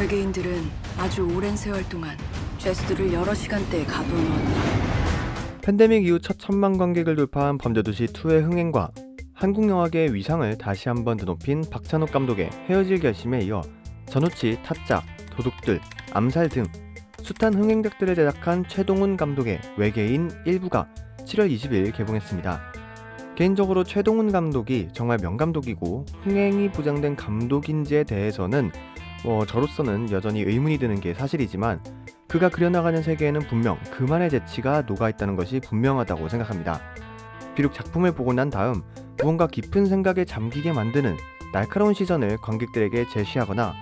외계인들은 아주 오랜 세월 동안 죄수들을 여러 시간대에 가둬놓았다. 팬데믹 이후 첫 천만 관객을 돌파한 범죄도시 2의 흥행과 한국 영화계의 위상을 다시 한번 드높인 박찬욱 감독의 헤어질 결심에 이어 전우치, 타짜, 도둑들, 암살 등 숱한 흥행작들을 제작한 최동훈 감독의 외계인 1부가 7월 20일 개봉했습니다. 개인적으로 최동훈 감독이 정말 명감독이고 흥행이 보장된 감독인지에 대해서는 뭐 저로서는 여전히 의문이 드는 게 사실이지만 그가 그려나가는 세계에는 분명 그만의 재치가 녹아있다는 것이 분명하다고 생각합니다. 비록 작품을 보고 난 다음 무언가 깊은 생각에 잠기게 만드는 날카로운 시선을 관객들에게 제시하거나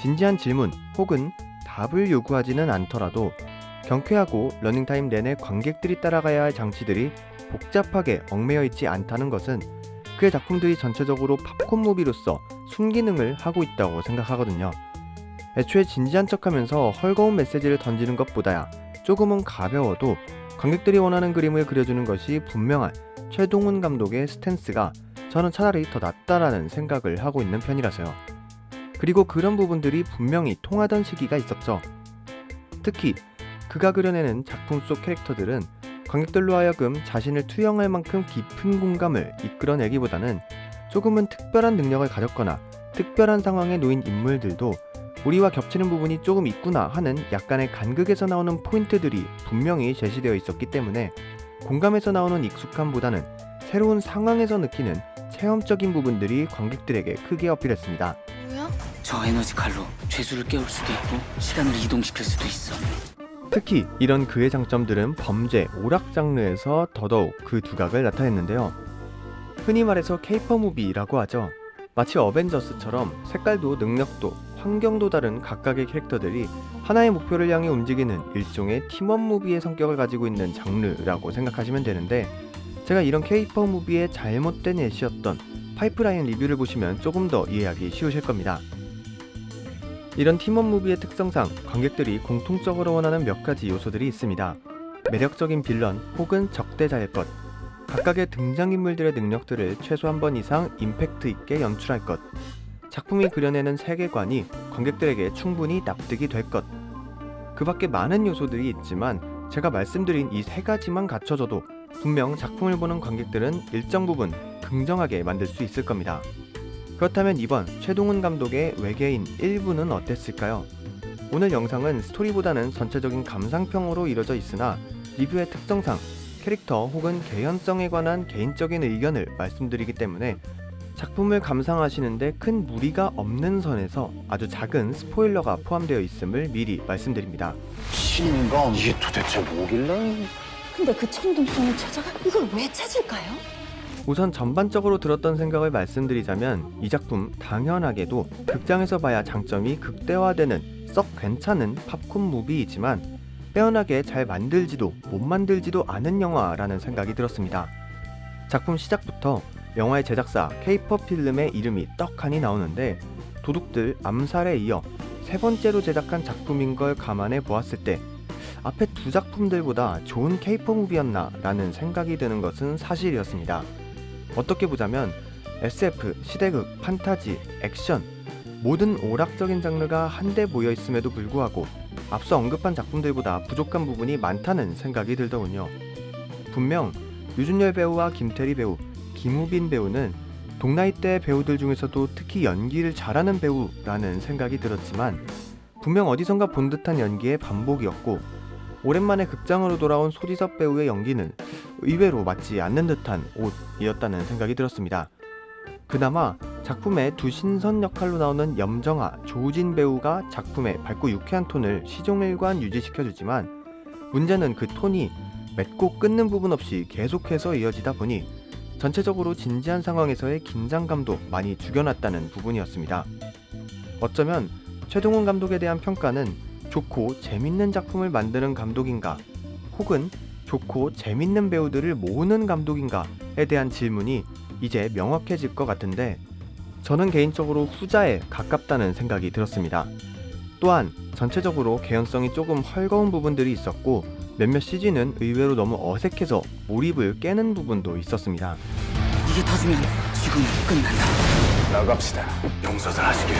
진지한 질문 혹은 답을 요구하지는 않더라도 경쾌하고 러닝타임 내내 관객들이 따라가야 할 장치들이 복잡하게 얽매여 있지 않다는 것은 그의 작품들이 전체적으로 팝콘 무비로서 순기능을 하고 있다고 생각하거든요. 애초에 진지한 척하면서 헐거운 메시지를 던지는 것보다야 조금은 가벼워도 관객들이 원하는 그림을 그려주는 것이 분명한 최동훈 감독의 스탠스가 저는 차라리 더 낫다라는 생각을 하고 있는 편이라서요. 그리고 그런 부분들이 분명히 통하던 시기가 있었죠. 특히 그가 그려내는 작품 속 캐릭터들은 관객들로 하여금 자신을 투영할 만큼 깊은 공감을 이끌어내기보다는 조금은 특별한 능력을 가졌거나 특별한 상황에 놓인 인물들도 우리와 겹치는 부분이 조금 있구나 하는 약간의 간극에서 나오는 포인트들이 분명히 제시되어 있었기 때문에 공감에서 나오는 익숙함보다는 새로운 상황에서 느끼는 체험적인 부분들이 관객들에게 크게 어필했습니다. 뭐야? 저 에너지 칼로 죄수를 깨울 수도 있고 시간을 이동시킬 수도 있어. 특히 이런 그의 장점들은 범죄, 오락 장르에서 더더욱 그 두각을 나타냈는데요. 흔히 말해서 케이퍼 무비라고 하죠. 마치 어벤져스처럼 색깔도 능력도 환경도 다른 각각의 캐릭터들이 하나의 목표를 향해 움직이는 일종의 팀원 무비의 성격을 가지고 있는 장르라고 생각하시면 되는데 제가 이런 케이퍼 무비의 잘못된 예시였던 파이프라인 리뷰를 보시면 조금 더 이해하기 쉬우실 겁니다. 이런 팀원 무비의 특성상 관객들이 공통적으로 원하는 몇 가지 요소들이 있습니다. 매력적인 빌런 혹은 적대자일 것, 각각의 등장인물들의 능력들을 최소 한 번 이상 임팩트 있게 연출할 것, 작품이 그려내는 세계관이 관객들에게 충분히 납득이 될 것. 그 밖에 많은 요소들이 있지만 제가 말씀드린 이 세 가지만 갖춰져도 분명 작품을 보는 관객들은 일정 부분 긍정하게 만들 수 있을 겁니다. 그렇다면 이번 최동훈 감독의 외계인 1부는 어땠을까요? 오늘 영상은 스토리보다는 전체적인 감상평으로 이뤄져 있으나 리뷰의 특성상 캐릭터 혹은 개연성에 관한 개인적인 의견을 말씀드리기 때문에 작품을 감상하시는데 큰 무리가 없는 선에서 아주 작은 스포일러가 포함되어 있음을 미리 말씀드립니다. 신인간 이게 도대체 뭐길래? 근데 그 천둥성을 찾아가 이걸 왜 찾을까요? 우선 전반적으로 들었던 생각을 말씀드리자면 이 작품 당연하게도 극장에서 봐야 장점이 극대화되는 썩 괜찮은 팝콘 무비이지만 빼어나게 잘 만들지도 못 만들지도 않은 영화라는 생각이 들었습니다. 작품 시작부터 영화의 제작사 케이퍼 필름의 이름이 떡하니 나오는데 도둑들 암살에 이어 세 번째로 제작한 작품인 걸 감안해 보았을 때 앞에 두 작품들보다 좋은 케이퍼 무비였나 라는 생각이 드는 것은 사실이었습니다. 어떻게 보자면 SF, 시대극, 판타지, 액션 모든 오락적인 장르가 한데 모여 있음에도 불구하고 앞서 언급한 작품들보다 부족한 부분이 많다는 생각이 들더군요. 분명 유준열 배우와 김태리 배우, 김우빈 배우는 동나이대 배우들 중에서도 특히 연기를 잘하는 배우라는 생각이 들었지만 분명 어디선가 본 듯한 연기의 반복이었고 오랜만에 극장으로 돌아온 소지섭 배우의 연기는 의외로 맞지 않는 듯한 옷이었다는 생각이 들었습니다. 그나마 작품의 두 신선 역할로 나오는 염정아, 조우진 배우가 작품의 밝고 유쾌한 톤을 시종일관 유지시켜주지만 문제는 그 톤이 맺고 끊는 부분 없이 계속해서 이어지다 보니 전체적으로 진지한 상황에서의 긴장감도 많이 죽여놨다는 부분이었습니다. 어쩌면 최동훈 감독에 대한 평가는 좋고 재밌는 작품을 만드는 감독인가 혹은 좋고 재밌는 배우들을 모으는 감독인가에 대한 질문이 이제 명확해질 것 같은데 저는 개인적으로 후자에 가깝다는 생각이 들었습니다. 또한 전체적으로 개연성이 조금 헐거운 부분들이 있었고 몇몇 CG는 의외로 너무 어색해서 몰입을 깨는 부분도 있었습니다. 이게 터지면 지금 끝난다. 나갑시다. 용서들 하시길.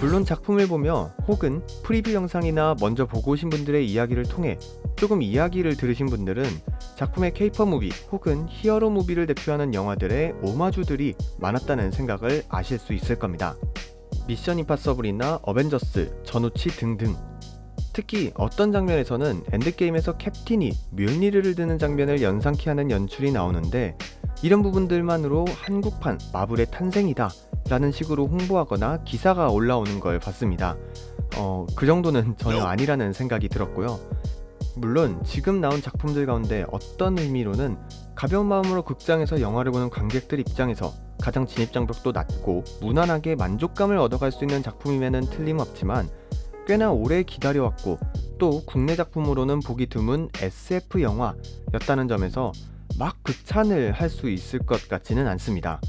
물론 작품을 보며 혹은 프리뷰 영상이나 먼저 보고 오신 분들의 이야기를 통해 조금 이야기를 들으신 분들은 작품의 케이퍼 무비 혹은 히어로 무비를 대표하는 영화들의 오마주들이 많았다는 생각을 아실 수 있을 겁니다. 미션 임파서블이나 어벤져스, 전우치 등등. 특히 어떤 장면에서는 엔드게임에서 캡틴이 뮨니르를 드는 장면을 연상케 하는 연출이 나오는데 이런 부분들만으로 한국판 마블의 탄생이다 라는 식으로 홍보하거나 기사가 올라오는 걸 봤습니다. 어, 그 정도는 전혀 아니라는 생각이 들었고요. 물론 지금 나온 작품들 가운데 어떤 의미로는 가벼운 마음으로 극장에서 영화를 보는 관객들 입장에서 가장 진입장벽도 낮고 무난하게 만족감을 얻어갈 수 있는 작품임에는 틀림없지만 꽤나 오래 기다려왔고 또 국내 작품으로는 보기 드문 SF 영화였다는 점에서 막 극찬을 할 수 있을 것 같지는 않습니다.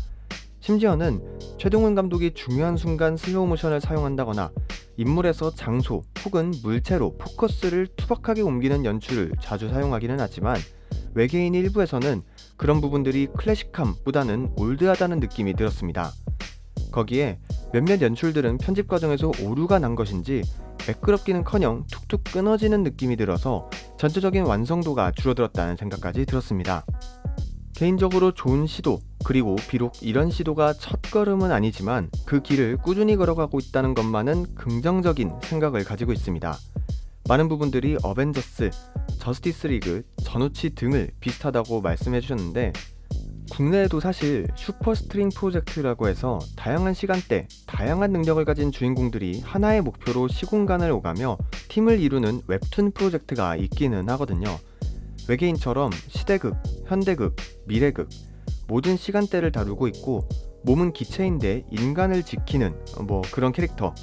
심지어는 최동훈 감독이 중요한 순간 슬로우 모션을 사용한다거나 인물에서 장소 혹은 물체로 포커스를 투박하게 옮기는 연출을 자주 사용하기는 하지만 외계인 일부에서는 그런 부분들이 클래식함보다는 올드하다는 느낌이 들었습니다. 거기에 몇몇 연출들은 편집 과정에서 오류가 난 것인지 매끄럽기는커녕 툭툭 끊어지는 느낌이 들어서 전체적인 완성도가 줄어들었다는 생각까지 들었습니다. 개인적으로 좋은 시도, 그리고 비록 이런 시도가 첫 걸음은 아니지만 그 길을 꾸준히 걸어가고 있다는 것만은 긍정적인 생각을 가지고 있습니다. 많은 부분들이 어벤져스, 저스티스 리그, 전우치 등을 비슷하다고 말씀해 주셨는데 국내에도 사실 슈퍼 스트링 프로젝트라고 해서 다양한 시간대, 다양한 능력을 가진 주인공들이 하나의 목표로 시공간을 오가며 팀을 이루는 웹툰 프로젝트가 있기는 하거든요. 외계인처럼 시대극, 현대극, 미래극 모든 시간대를 다루고 있고 몸은 기체인데 인간을 지키는 뭐 그런 캐릭터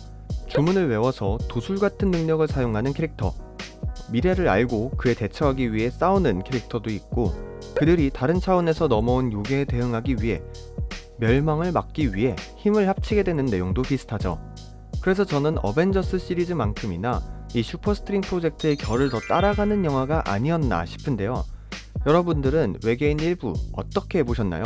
주문을 외워서 도술 같은 능력을 사용하는 캐릭터 미래를 알고 그에 대처하기 위해 싸우는 캐릭터도 있고 그들이 다른 차원에서 넘어온 요괴에 대응하기 위해 멸망을 막기 위해 힘을 합치게 되는 내용도 비슷하죠. 그래서 저는 어벤져스 시리즈만큼이나 이 슈퍼스트링 프로젝트의 결을 더 따라가는 영화가 아니었나 싶은데요. 여러분들은 외계인 일부 어떻게 보셨나요?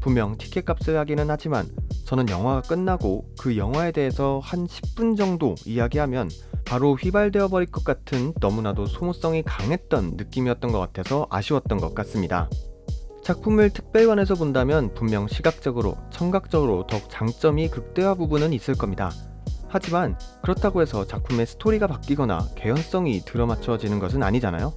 분명 티켓 값을 하기는 하지만 저는 영화가 끝나고 그 영화에 대해서 한 10분 정도 이야기하면 바로 휘발되어 버릴 것 같은 너무나도 소모성이 강했던 느낌이었던 것 같아서 아쉬웠던 것 같습니다. 작품을 특별관에서 본다면 분명 시각적으로, 청각적으로 더욱 장점이 극대화 부분은 있을 겁니다. 하지만 그렇다고 해서 작품의 스토리가 바뀌거나 개연성이 들어맞춰지는 것은 아니잖아요.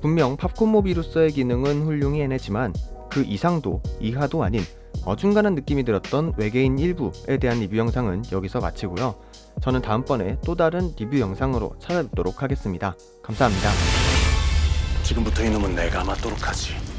분명 팝콘 모비로서의 기능은 훌륭히 해내지만 그 이상도 이하도 아닌 어중간한 느낌이 들었던 외계인 일부에 대한 리뷰 영상은 여기서 마치고요. 저는 다음번에 또 다른 리뷰 영상으로 찾아뵙도록 하겠습니다. 감사합니다. 지금부터 이놈은 내가 맞도록 하지.